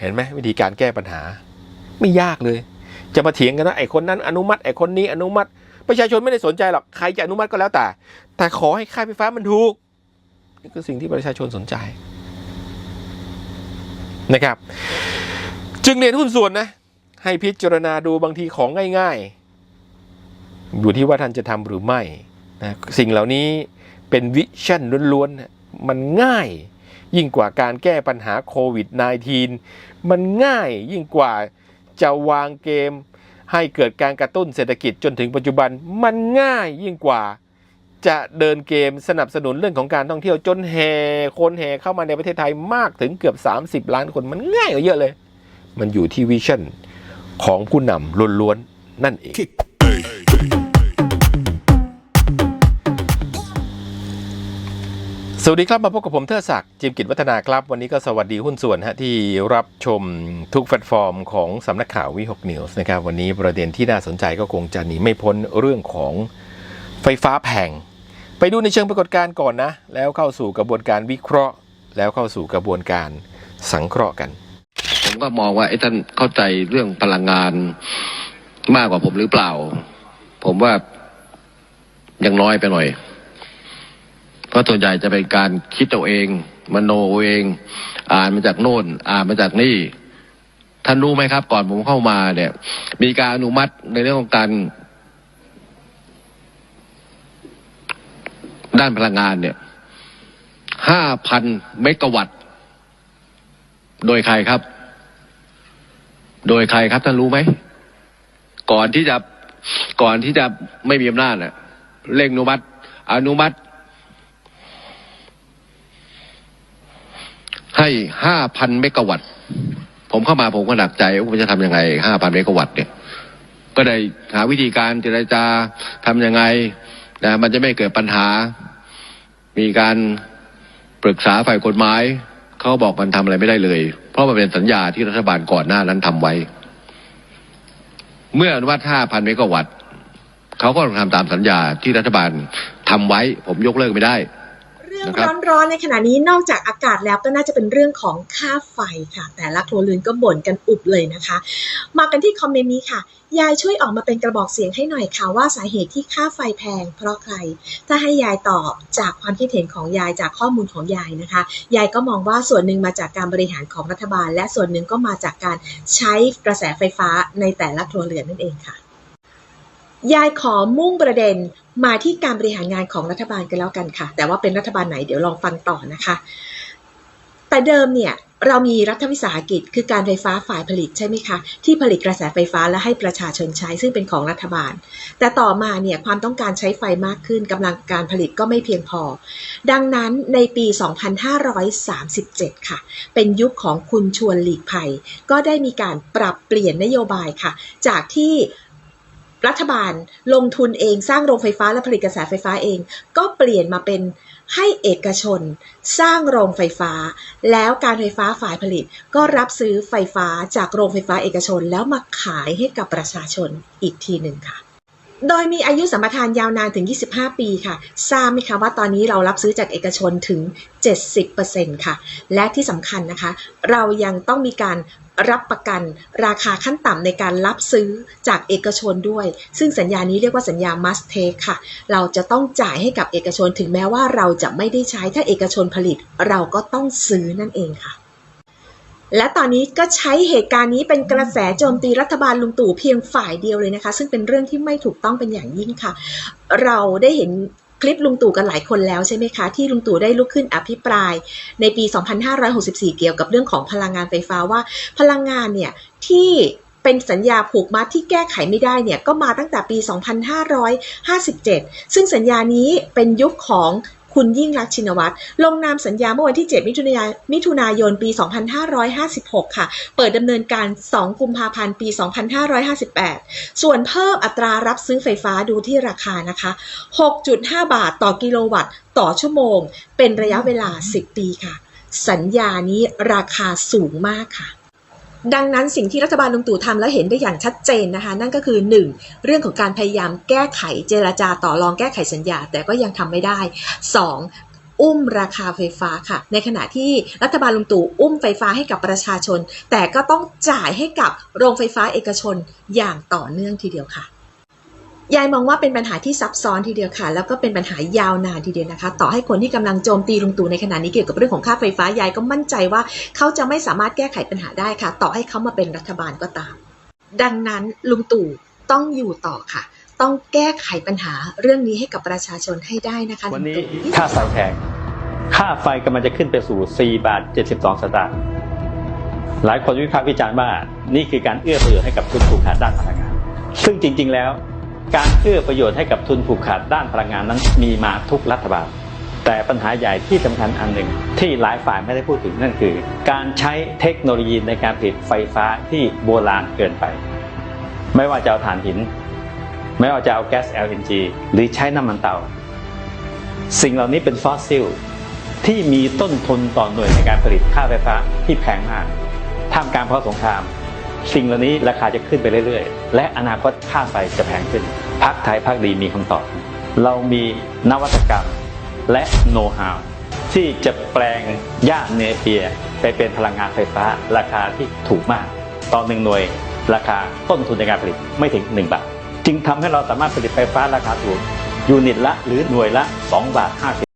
เห็นไหมวิธีการแก้ปัญหา ไม่ยากเลย จะมาเถียงกันว่าไอ้คนนั้นอนุมัติไอ้คนนี้อนุมัติ ประชาชนไม่ได้สนใจหรอกใครจะอนุมัติก็แล้วแต่ แต่ขอให้ค่าไฟฟ้ามันถูกนี่คือสิ่งที่ประชาชนสนใจนะครับ จึงเรียนหุ้นส่วนนะ ให้พิจารณาดูบางทีของง่าย ๆ อยู่ที่ว่าท่านจะทำหรือไม่นะสิ่งเหล่านี้เป็นวิชั่นล้วนๆมันง่าย ยิ่งกว่าการแก้ปัญหาโควิด -19 มันง่ายยิ่งกว่าจะวางเกม ให้เกิดการกระตุ้นเศรษฐกิจจนถึงปัจจุบันมันง่ายยิ่งกว่าจะเดินเกมสนับสนุนเรื่องของการท่องเที่ยวจนแห่คนแห่เข้ามาในประเทศไทยมากถึงเกือบ 30 ล้านคนมันง่ายกว่าเยอะเลย มันอยู่ที่วิชั่นของผู้นำล้วนๆนั่นเอง สวัสดีครับมาพบกับผมเทอศักดิ์จิมกิจวัฒนาครับ วันนี้ก็สวัสดีหุ้นส่วนฮะที่รับชมทุกแพลตฟอร์มของสำนักข่าววิหกนิวส์นะครับวันนี้ประเด็นที่น่าสนใจก็คงจะหนีไม่พ้นเรื่องของไฟฟ้าแพงไปดูในเชิงปรากฏการณ์ก่อนนะ แล้วเข้าสู่กระบวนการวิเคราะห์ แล้วเข้าสู่กระบวนการสังเคราะห์กัน ผมก็มองว่าไอ้ท่านเข้าใจเรื่องพลังงานมากกว่าผมหรือเปล่า ผมว่ายังน้อยไปหน่อย เพราะส่วนใหญ่จะเป็นการคิดเอาเอง มโนเอง อ่านมาจากโน่น อ่านมาจากนี่ ท่านรู้ไหมครับ ก่อนผมเข้ามาเนี่ย มีการอนุมัติในเรื่องของการ ด้านพลังงานเนี่ยห้าพันเมกะวัตต์ โดยใครครับ โดยใครครับท่านรู้ไหม ก่อนที่จะก่อนที่จะไม่มีอำนาจน่ะเร่งอนุมัติ อนุมัติ ให้ห้าพันเมกะวัตต์ ผมเข้ามาผมก็หนักใจว่าจะทำยังไงห้าพันเมกะวัตต์เนี่ย ก็ได้หาวิธีการเจรจาทำยังไงนะมันจะไม่เกิดปัญหา มีการปรึกษาฝ่ายกฎหมายเขาบอกมันทำอะไรไม่ได้เลย เพราะมันเป็นสัญญาที่รัฐบาลก่อนหน้านั้นทำไว้ เมื่ออนุมัติ5,000เมกะวัตต์เขาก็ต้องทำตามสัญญาที่รัฐบาลทำไว้ ผมยกเลิกไม่ได้ รื่องร้อนๆในขณะนี้นอกจากอากาศแล้วก็น่าจะเป็นเรื่องของค่าไฟค่ะ แต่ละครัวเรือนก็บ่นกันอุบเลยนะคะ มากันที่คอมเมนต์นี้ค่ะ ยายช่วยออกมาเป็นกระบอกเสียงให้หน่อยค่ะว่าสาเหตุที่ค่าไฟแพง เพราะใคร ถ้าให้ยายตอบจากความคิดเห็นของยายจากข้อมูลของยายนะคะ ยายก็มองว่าส่วนหนึ่งมาจากการบริหารของรัฐบาล และส่วนหนึ่งก็มาจากการใช้กระแสไฟฟ้าในแต่ละครัวเรือนนั่นเองค่ะ ยายขอมุ่งประเด็นมาที่การบริหารงานของรัฐบาลกันแล้วกันค่ะ แต่ว่าเป็นรัฐบาลไหนเดี๋ยวลองฟังต่อนะคะ แต่เดิมเนี่ยเรามีรัฐวิสาหกิจคือการไฟฟ้าฝ่ายผลิตใช่ไหมคะ ที่ผลิตกระแสไฟฟ้าและให้ประชาชนใช้ซึ่งเป็นของรัฐบาล แต่ต่อมาเนี่ยความต้องการใช้ไฟมากขึ้นกำลังการผลิตก็ไม่เพียงพอ ดังนั้นในปี 2537 ค่ะ เป็นยุคของคุณชวนหลีกภัย ก็ได้มีการปรับเปลี่ยนนโยบายค่ะ จากที่ รัฐบาลลงทุนเองสร้างโรงไฟฟ้าและผลิตกระแสไฟฟ้าเอง ก็เปลี่ยนมาเป็นให้เอกชน สร้างโรงไฟฟ้า แล้วการไฟฟ้าฝ่ายผลิต ก็รับซื้อไฟฟ้าจากโรงไฟฟ้าเอกชน แล้วมาขายให้กับประชาชนอีกทีหนึ่งค่ะ โดยมีอายุสัมปทานยาวนานถึง 25 ปีค่ะ ทราบไหมคะว่าตอนนี้เรารับซื้อจากเอกชนถึง 70%ค่ะ และที่สำคัญนะคะ เรายังต้องมีการ รับประกันราคาขั้นต่ำในการรับซื้อจากเอกชนด้วย ซึ่งสัญญานี้เรียกว่าสัญญา must take ค่ะ เราจะต้องจ่ายให้กับเอกชนถึงแม้ว่าเราจะไม่ได้ใช้ถ้าเอกชนผลิต เราก็ต้องซื้อนั่นเองค่ะและตอนนี้ก็ใช้เหตุการณ์นี้เป็นกระแสโจมตีรัฐบาลลุงตู่เพียงฝ่ายเดียวเลยนะคะ ซึ่งเป็นเรื่องที่ไม่ถูกต้องเป็นอย่างยิ่งค่ะ เราได้เห็น คลิปลุงตู่กันหลายคนแล้วใช่ไหมคะ ที่ลุงตู่ได้ลุกขึ้นอภิปราย ในปี 2564 เกี่ยวกับเรื่องของพลังงานไฟฟ้าว่าพลังงานเนี่ยที่เป็นสัญญาผูกมัดที่แก้ไขไม่ได้เนี่ยก็มาตั้งแต่ปี 2557 ซึ่งสัญญานี้เป็นยุคของ คุณยิ่งรักชินวัตรลงนามสัญญาเมื่อวันที่ 7 มิถุนายนมิถุนายนปี 2556 ค่ะ เปิดดำเนินการ 2 กุมภาพันธ์ ปี 2558 ส่วนเพิ่มอัตรารับซื้อไฟฟ้าดูที่ราคานะคะ 6.5 บาทต่อกิโลวัตต์ต่อชั่วโมง เป็นระยะเวลา 10 ปีค่ะ สัญญานี้ราคาสูงมากค่ะ ดังนั้นสิ่งที่รัฐบาลลุงตู่ทำแล้วเห็นได้อย่างชัดเจนนะคะ นั่นก็คือ 1. เรื่องของการพยายามแก้ไขเจราจาต่อรองแก้ไขสัญญา แต่ก็ยังทำไม่ได้ 2. อุ้มราคาไฟฟ้าค่ะ ในขณะที่รัฐบาลลุงตู่อุ้มไฟฟ้าให้กับประชาชน แต่ก็ต้องจ่ายให้กับโรงไฟฟ้าเอกชนอย่างต่อเนื่องทีเดียวค่ะ ยายมองว่าเป็นปัญหาที่ซับซ้อนทีเดียวค่ะ แล้วก็เป็นปัญหายาวนานทีเดียวนะคะ ต่อให้คนที่กำลังโจมตีลุงตู่ในขณะนี้เกี่ยวกับเรื่องของค่าไฟฟ้ายายก็มั่นใจว่าเขาจะไม่สามารถแก้ไขปัญหาได้ค่ะ ต่อให้เขามาเป็นรัฐบาลก็ตาม ดังนั้นลุงตู่ต้องอยู่ต่อค่ะ ต้องแก้ไขปัญหาเรื่องนี้ให้กับประชาชนให้ได้นะคะวันนี้ลุงตู่ค่าไฟแพงค่าไฟกำลังจะขึ้นไปสู่ 4 บาท 72 สตางค์หลายคนวิพากษ์วิจารณ์ว่านี่คือการเอื้อประโยชน์ให้กับทุนผูกขาดด้านพลังงาน ซึ่งจริง ๆ แล้ว การเอื้อประโยชน์ให้กับทุนผูกขาดด้านพลังงานนั้นมีมาทุกรัฐบาล แต่ปัญหาใหญ่ที่สำคัญอันหนึ่ง ที่หลายฝ่ายไม่ได้พูดถึงนั่นคือ การใช้เทคโนโลยีในการผลิตไฟฟ้าที่โบราณเกินไป ไม่ว่าจะเอาถ่านหิน ไม่ว่าจะเอาแก๊ส LNG หรือใช้น้ำมันเตา สิ่งเหล่านี้เป็นฟอสซิลที่มีต้นทุนต่อหน่วยในการผลิตค่าไฟฟ้าที่แพงมากท่ามกลางภาะสงคราม สิ่งเหล่านี้ราคาจะขึ้นไปเรื่อยๆ และอนาคตค่าไฟจะแพงขึ้น พักไทยพักดีมีคำตอบ เรามีนวัตกรรมและโน้ตฮาวที่จะแปลงหญ้าเนเปียไปเป็นพลังงานไฟฟ้าราคาที่ถูกมาก ต่อหนึ่งหน่วยราคาต้นทุนในการผลิตไม่ถึง 1 บาท จึงทำให้เราสามารถผลิตไฟฟ้าราคาถูกยูนิตละหรือหน่วยละ 2 บาท 50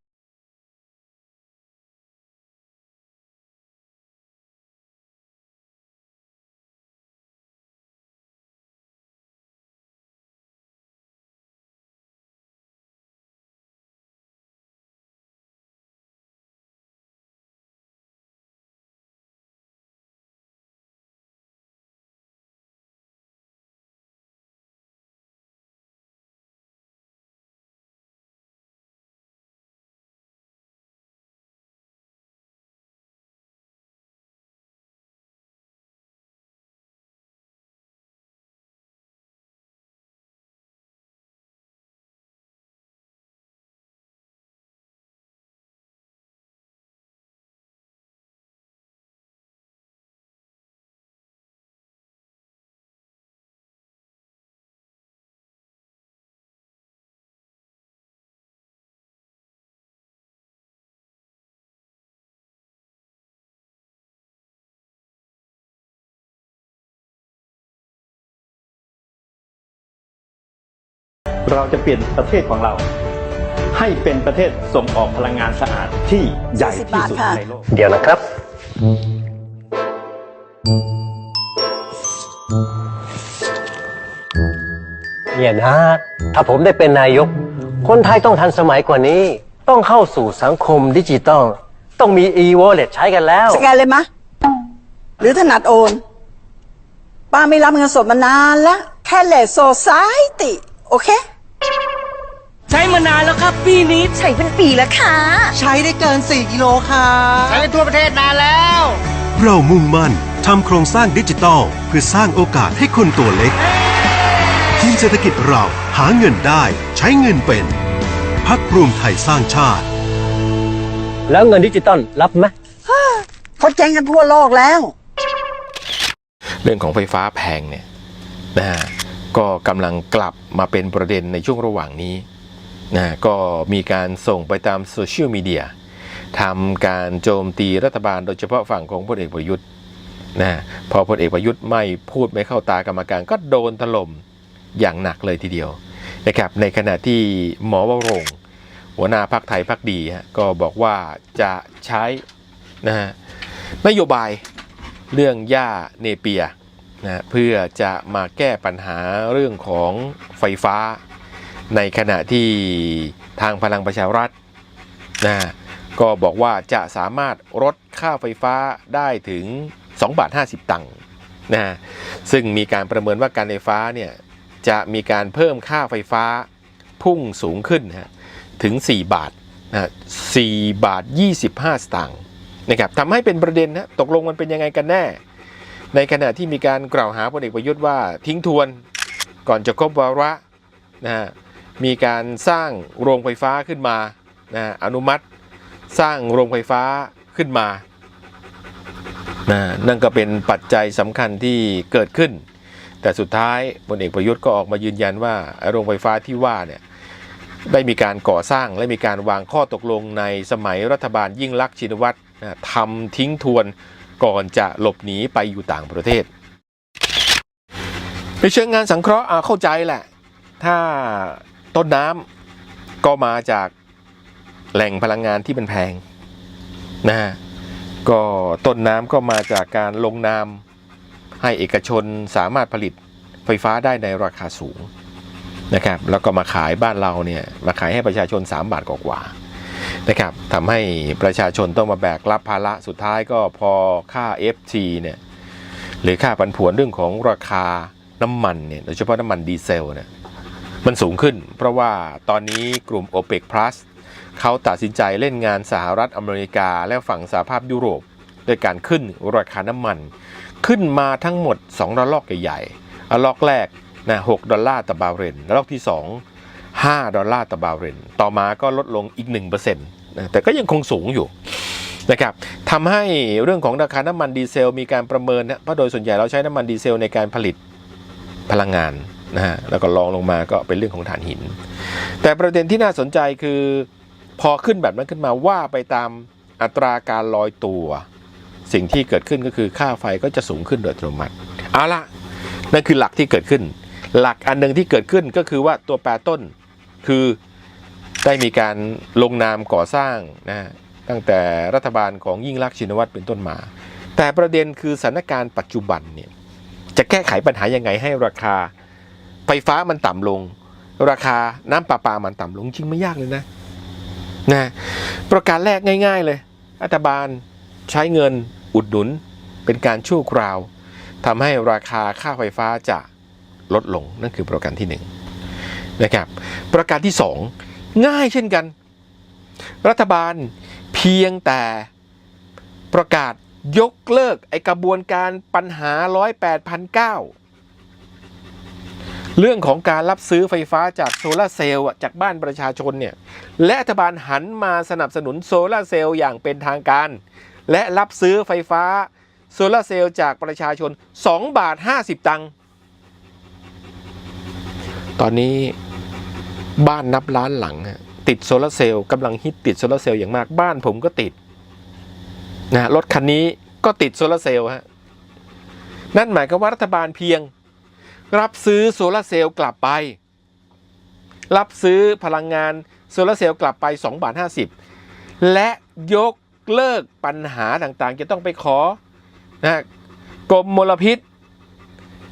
เราจะเปลี่ยนประเทศของเรา ให้เป็นประเทศส่งออกพลังงานสะอาดที่ใหญ่ที่สุดในโลก เดี๋ยวนะครับ เนี่ยนะ ถ้าผมได้เป็นนายก คนไทยต้องทันสมัยกว่านี้ ต้องเข้าสู่สังคมดิจิตอล ต้องมี e-wallet ใช้กันแล้ว สแกนเลยมะ หรือถนัดโอน ป้าไม่รับเงินสดมานานแล้วแค่เลสโซซายติ โอเคใช้มานานแล้วครับปีนี้ ใช้เป็นปีแล้วค่ะ ใช้ได้เกิน 4 กิโลค่ะใช้ไปทั่วประเทศนานแล้ว เรามุ่งมั่นทำโครงสร้างดิจิทัลเพื่อสร้างโอกาสให้คนตัวเล็ก ทีมเศรษฐกิจเราหาเงินได้ใช้เงินเป็นพักรวมไทยสร้างชาติ แล้วเงินดิจิตอลรับไหมเขาแจ้งกันทั่วโลกแล้ว เรื่องของไฟฟ้าแพงเนี่ยนะฮะก็กำลังกลับมาเป็นประเด็นในช่วงระหว่างนี้ นะก็มีการส่งไปตามโซเชียลมีเดียทำการโจมตีรัฐบาลโดยเฉพาะฝั่งของพลเอกประยุทธ์นะพอพลเอกประยุทธ์ไม่พูดไม่เข้าตากรรมการก็โดนถล่มอย่างหนักเลยทีเดียวนะครับในขณะที่หมอวรงหัวหน้าพักไทยพักดีฮะก็บอกว่าจะใช้นะฮะนโยบายเรื่องหญ้าเนเปียนะเพื่อจะมาแก้ปัญหาเรื่องของไฟฟ้า ในขณะที่ทางพลังประชารัฐนะก็บอกว่าจะสามารถลดค่าไฟฟ้าได้ถึง 2 บาท 50 ตังค์นะซึ่งมีการประเมินว่าการไฟฟ้าเนี่ยจะมีการเพิ่มค่าไฟฟ้าพุ่งสูงขึ้นนะฮะถึง 4 บาทนะ4บาท 25 สตางค์นะครับทำให้เป็นประเด็นนะตกลงมันเป็นยังไงกันแน่ ในขณะที่มีการกล่าวหาพลเอกประยุทธ์ว่าทิ้งทวนก่อนจะครบวาระนะฮะ มีการสร้างโรงไฟฟ้าขึ้นมานะอนุมัติสร้างโรงไฟฟ้าขึ้นมานะนั่นก็เป็นปัจจัยสำคัญที่เกิดขึ้น แต่สุดท้ายพลเอกประยุทธ์ก็ออกมายืนยันว่าโรงไฟฟ้าที่ว่าเนี่ยได้มีการก่อสร้างและมีการวางข้อตกลงในสมัยรัฐบาลยิ่งลักษณ์ชินวัตรนะทำทิ้งทวนก่อนจะหลบหนีไปอยู่ต่างประเทศ ในเชิงงานสังเคราะห์เข้าใจแหละ ถ้า ต้นน้ำก็มาจากแหล่งพลังงานที่มันแพงนะฮะก็ต้นน้ำก็มาจากการลงนามให้เอกชนสามารถผลิตไฟฟ้าได้ในราคาสูงนะครับ แล้วก็มาขายบ้านเราเนี่ยมาขายให้ประชาชน 3 บาทกว่าๆนะครับทำให้ประชาชนต้องมาแบกรับภาระสุดท้ายก็พอค่า FT เนี่ยหรือค่าปันผวนเรื่องของราคาน้ำมันเนี่ยโดยเฉพาะน้ำมันดีเซลเนี่ย มันสูงขึ้น เพราะว่าตอนนี้กลุ่ม OPEC Plus เขาตัดสินใจเล่นงานสหรัฐอเมริกาและฝั่งสหภาพยุโรปด้วยการขึ้นราคาน้ำมัน ขึ้นมาทั้งหมด 2ระลอกใหญ่ๆระลอกแรกนะ6ดอลลาร์ต่อบาร์เรลระลอกที่ 2 5 ดอลลาร์ต่อบาร์เรลต่อมาก็ลดลงอีก1%นะแต่ก็ยังคงสูงอยู่นะครับทำให้เรื่องของราคาน้ำมันดีเซลมีการประเมินนะเพราะโดยส่วนใหญ่เราใช้น้ำมันดีเซลในการผลิตพลังงาน นะฮะแล้วก็รองลงมาก็เป็นเรื่องของถ่านหิน แต่ประเด็นที่น่าสนใจคือ พอขึ้นแบบนั้นขึ้นมาว่าไปตามอัตราการลอยตัว สิ่งที่เกิดขึ้นก็คือค่าไฟก็จะสูงขึ้นโดยอัตโนมัติเอาละนั่นคือหลักที่เกิดขึ้น หลักอันหนึ่งที่เกิดขึ้นก็คือว่าตัวแปรต้นคือได้มีการลงนามก่อสร้างนะตั้งแต่รัฐบาลของยิ่งลักษณ์ชินวัตรเป็นต้นมา แต่ประเด็นคือสถานการณ์ปัจจุบันเนี่ยจะแก้ไขปัญหายังไงให้ราคา ไฟฟ้ามันต่ำลง ราคาน้ำประปามันต่ำลงจริงไม่ยากเลยนะนะประการแรกง่าย ๆ เลยรัฐบาลใช้เงินอุดหนุนเป็นการชั่วคราวทำให้ราคาค่าไฟฟ้าจะลดลงนั่นคือประการที่หนึ่งนะครับประการที่สองง่ายเช่นกัน รัฐบาลเพียงแต่ประกาศยกเลิกไอกระบวนการปัญหา 108พัน เรื่องของการรับซื้อไฟฟ้าจากโซลาเซลล์จากบ้านประชาชนเนี่ยและรัฐบาลหันมาสนับสนุนโซลาเซลล์อย่างเป็นทางการ และรับซื้อไฟฟ้าโซลาเซลล์จากประชาชน 2 บาท 50 ตังค์ตอนนี้บ้านนับล้านหลัง ติดโซลาเซลล์กำลังฮิตติดโซลาเซลล์อย่างมากบ้านผมก็ติดนะรถคันนี้ก็ติดโซลาเซลล์ฮะนั่นหมายความว่ารัฐบาลเพียง รับซื้อโซลาร์เซลล์กลับไป รับซื้อพลังงานโซลาร์เซลล์กลับไป2บาท50 และยกเลิกปัญหาต่างๆ จะต้องไปขอนะกรมมลพิษ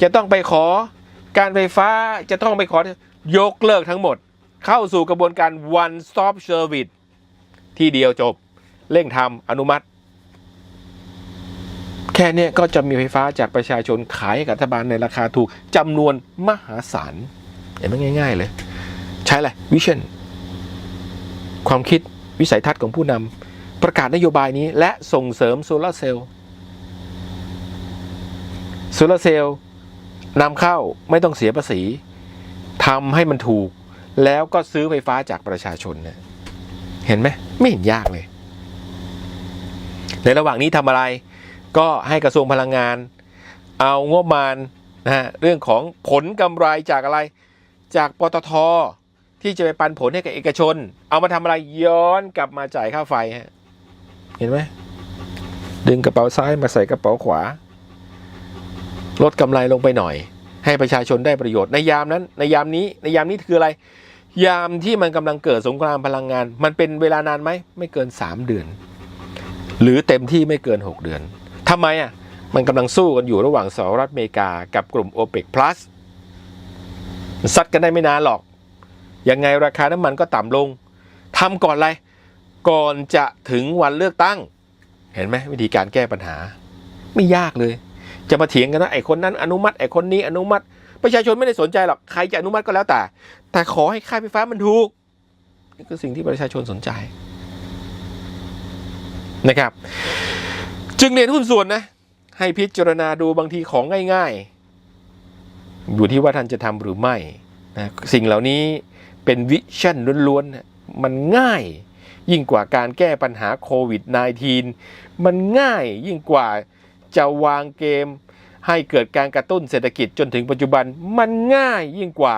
จะต้องไปขอการไฟฟ้าจะต้องไปขอยกเลิกทั้งหมด เข้าสู่กระบวนการ one stop service ที่เดียวจบ เร่งทำอนุมัติ แค่นี้ก็จะมีไฟฟ้าจากประชาชนขายให้กับรัฐบาลในราคาถูกจำนวนมหาศาลเห็นไหมง่าย ๆ เลย ใช้อะไรวิชั่นความคิดวิสัยทัศน์ของผู้นำประกาศนโยบายนี้และส่งเสริมโซลาร์เซลล์โซลาร์เซลล์นำเข้าไม่ต้องเสียภาษีทำให้มันถูก แล้วก็ซื้อไฟฟ้าจากประชาชนเนี่ยเห็นไหมไม่เห็นยากเลย ในระหว่างนี้ทำอะไร ก็ให้กระทรวงพลังงาน เอางบประมาณนะฮะเรื่องของผลกำไรจากอะไรจากปตทที่จะไปปันผลให้กับเอกชน เอามาทำอะไรย้อนกลับมาจ่ายค่าไฟฮะเห็นไหมดึงกระเป๋าซ้ายมาใส่กระเป๋าขวา ลดกำไรลงไปหน่อย ให้ประชาชนได้ประโยชน์ในยามนั้น ในยามนี้ในยามนี้คืออะไร ยามที่มันกำลังเกิดสงครามพลังงาน มันเป็นเวลานานไหมไม่เกิน 3 เดือน หรือเต็มที่ไม่เกิน 6 เดือน ทำไมอะ มันกำลังสู้กันอยู่ระหว่างสหรัฐอเมริกากับกลุ่ม o p e c plus ซัดกันได้ไม่นานหรอก ยังไงราคาน้ำมันก็ต่ำลงทำก่อนอะไร ก่อนจะถึงวันเลือกตั้ง เห็นไหมวิธีการแก้ปัญหา ไม่ยากเลย จะมาเถียงกันว่าไอ้คนนั้นอนุมัติไอ้คนนี้อนุมัติประชาชนไม่ได้สนใจหรอก ใครจะอนุมัติก็แล้วแต่ แต่ขอให้ค่าไฟฟ้ามันถูก นี่คือสิ่งที่ประชาชนสนใจนะครับ จึงเรียนหุ้นส่วนนะ ให้พิจารณาดูบางทีของง่าย ๆ อยู่ที่ว่าท่านจะทำหรือไม่นะสิ่งเหล่านี้เป็นวิชั่นล้วนๆ มันง่าย ยิ่งกว่าการแก้ปัญหาโควิด -19 มันง่ายยิ่งกว่าจะวางเกม ให้เกิดการกระตุ้นเศรษฐกิจจนถึงปัจจุบัน มันง่ายยิ่งกว่า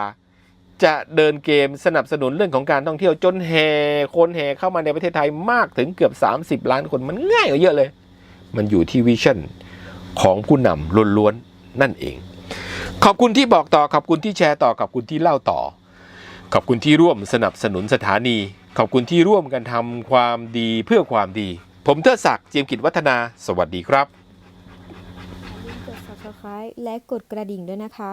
จะเดินเกมสนับสนุนเรื่องของการท่องเที่ยวจนแห่คนแห่เข้ามาในประเทศไทยมากถึงเกือบ 30 ล้านคนมันง่ายกว่าเยอะเลย มันอยู่ที่วิชั่นของผู้นำล้วนๆนั่นเอง ขอบคุณที่บอกต่อ ขอบคุณที่แชร์ต่อ ขอบคุณที่เล่าต่อ ขอบคุณที่ร่วมสนับสนุนสถานี ขอบคุณที่ร่วมกันทำความดีเพื่อความดี ผมเทดศักดิ์เจียมกิจวัฒนา สวัสดีครับ กด subscribe และกดกระดิ่งด้วยนะคะ